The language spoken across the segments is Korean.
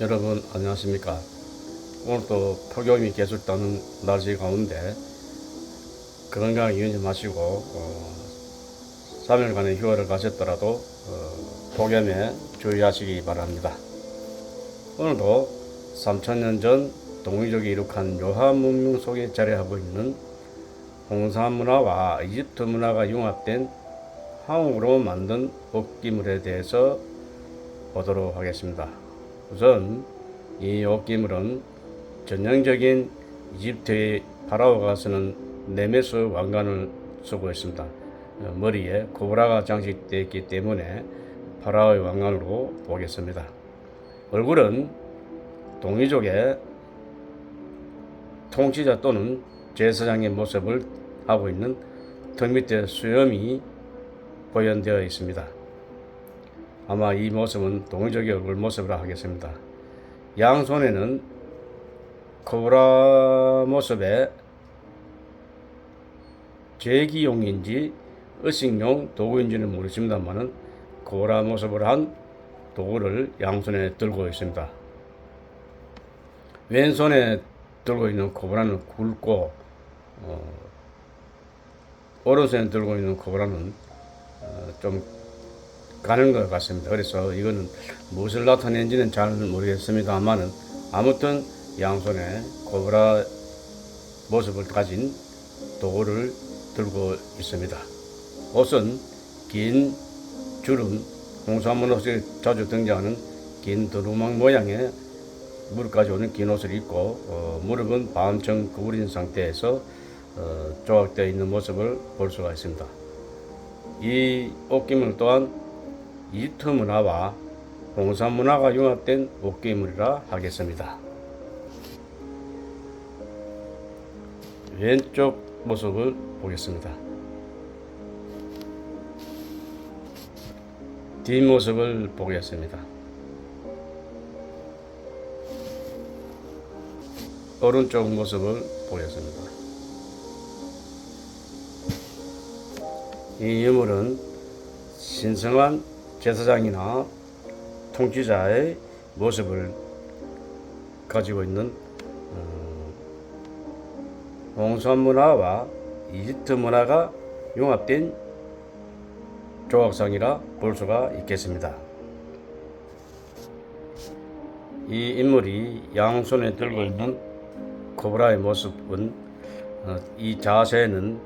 여러분 안녕하십니까 오늘도 폭염이 계속 따는 날씨 가운데 건강 유의하지 마시고 어, 3일간의 휴가를 가셨더라도 어, 폭염에 주의하시기 바랍니다 오늘도 3천년 전 동이족이 이룩한 요한 문명 속에 자리하고 있는 홍산 문화와 이집트 문화가 융합된 한국으로 만든 옷기물에 대해서 보도록 하겠습니다. 우선 이 옷기물은 전형적인 이집트의 파라오가 쓰는 네메스 왕관을 쓰고 있습니다. 어, 머리에 코브라가 장식되어 있기 때문에 파라오의 왕관으로 보겠습니다. 얼굴은 동이족의 통치자 또는 제사장의 모습을 하고 있는 턱 밑에 수염이 보연되어 있습니다. 아마 이 모습은 동의적의 얼굴 모습으로 하겠습니다. 양손에는 코브라 모습의 제기용인지 의식용 도구인지는 모르겠습니다만은 코브라 모습을 한 도구를 양손에 들고 있습니다. 왼손에 들고 있는 코브라는 굵고 어, 오른손에 들고 있는 코브라는 어, 좀 가는 것 같습니다. 그래서 이거는 무엇을 나타내는지는 잘 모르겠습니다만은 아무튼 양손에 코브라 모습을 가진 도구를 들고 있습니다. 옷은 긴 주름, 홍수한문 옷에 자주 등장하는 긴 두루망 모양의 무릎까지 오는 긴 옷을 입고 어, 무릎은 반청 구부린 상태에서 어, 조각되어 있는 모습을 볼 수가 있습니다. 이 옷기물 또한 이집트 문화와 홍산 문화가 융합된 옷기물이라 하겠습니다. 왼쪽 모습을 보겠습니다. 뒷모습을 보겠습니다. 오른쪽 모습을 보겠습니다. 이 유물은 신성한 제사장이나 통치자의 모습을 가지고 있는 어, 홍수한 문화와 이집트 문화가 융합된 조각상이라 볼 수가 있겠습니다. 이 인물이 양손에 들고 있는 코브라의 모습은 어, 이 자세는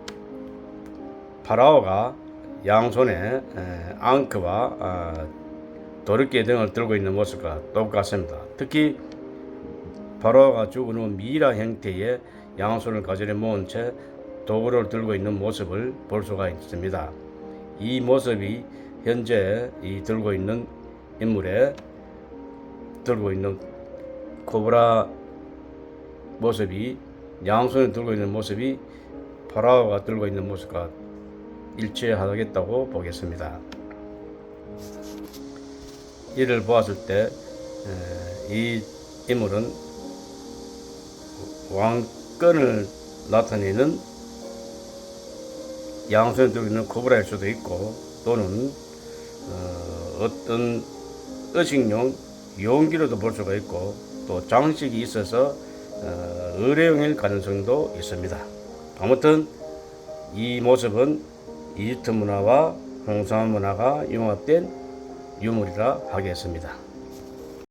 파라오가 양손에 에, 앙크와 아, 도르끼 등을 들고 있는 모습과 똑같습니다. 특히 파라오가 죽은 후 미라 형태의 양손을 가지려 모은 채 도구를 들고 있는 모습을 볼 수가 있습니다. 이 모습이 현재 이 들고 있는 인물의 들고 있는 코브라 모습이 양손에 들고 있는 모습이 파라오가 들고 있는 모습과 일치하겠다고 보겠습니다. 이를 보았을 때 이 인물은 왕권을 나타내는 양손에 들고 있는 코브라일 수도 있고 또는 어, 어떤 의식용 용기로도 볼 수가 있고 또 장식이 있어서 어, 의뢰용일 가능성도 있습니다. 아무튼 이 모습은 이집트 문화와 홍산 문화가 융합된 유물이라 하겠습니다.